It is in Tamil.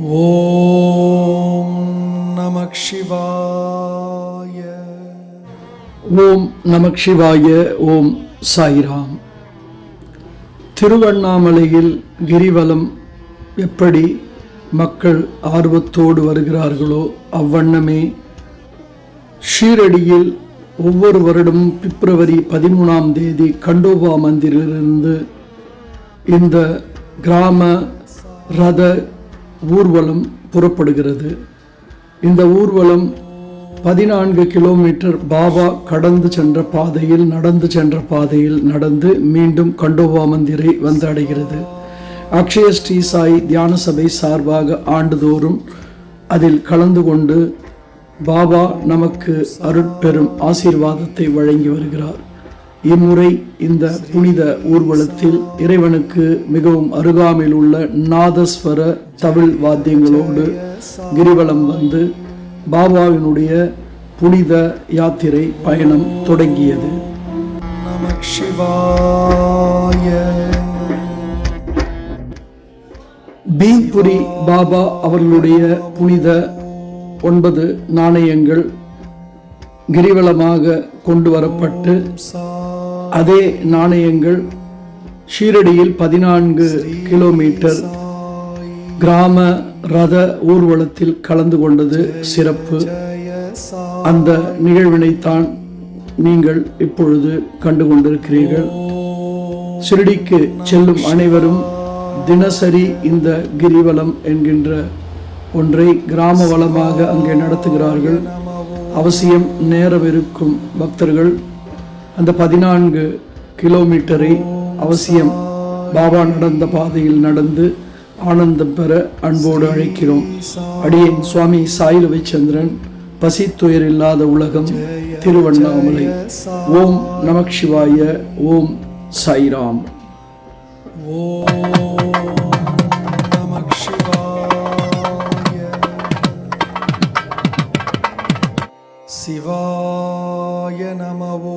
ஓம் நமக் சிவாய. ஓம் நமக் சிவாய ஓம் சாய்ராம். திருவண்ணாமலையில் கிரிவலம் எப்படி மக்கள் ஆர்வத்தோடு வருகிறார்களோ அவ்வண்ணமே ஷீரடியில் ஒவ்வொரு வருடமும் பிப்ரவரி பதிமூணாம் தேதி கண்டோபா மந்திரிலிருந்து இந்த கிராம ரத ஊர்வலம் புறப்படுகிறது. இந்த ஊர்வலம் பதினான்கு கிலோமீட்டர் பாபா கடந்து சென்ற பாதையில் நடந்து சென்ற பாதையில் நடந்து மீண்டும் கண்டோபா மந்திரை வந்தடைகிறது. அக்ஷய ஸ்ரீ சாய் தியான சபை சார்பாக ஆண்டுதோறும் அதில் கலந்து கொண்டு பாபா நமக்கு அருட்பெரும் ஆசீர்வாதத்தை வழங்கி வருகிறார். இம்முறை இந்த புனித ஊர்வலத்தில் இறைவனுக்கு மிகவும் அருகாமையில் உள்ள நாதஸ்வர தமிழ் வாத்தியங்களோடு கிரிவலம் வந்து பாபாவினுடைய புனித யாத்திரை பயணம் தொடங்கியது. பீம்புரி பாபா அவர்களுடைய புனித ஒன்பது நாணயங்கள் கிரிவலமாக கொண்டு வரப்பட்டு அதே நாணயங்கள் ஷீரடியில் பதினான்கு கிலோமீட்டர் கிராம ரத ஊர்வலத்தில் கலந்து கொண்டது சிறப்பு. அந்த நிகழ்வினைத்தான் நீங்கள் இப்பொழுது கண்டு கொண்டிருக்கிறீர்கள் ஷிரடிக்கு செல்லும் அனைவரும் தினசரி இந்த கிரிவலம் என்கின்ற ஒன்றை கிராம வளமாக அங்கே நடத்துகிறார்கள். அவசியம் நேரவிருக்கும் பக்தர்கள் அந்த பதினான்கு கிலோமீட்டரை அவசியம் பாபா நடந்த பாதையில் நடந்து ஆனந்தம் பெற அன்போடு அழைக்கிறோம். அடியேன் சுவாமி சாய் ரவிச்சந்திரன் பசித்துயர் இல்லாத உலகம் திருவண்ணாமலை. ஓம் நமக் சிவாய ஓம் சாய்ராம். ஓம் சிவா நமோ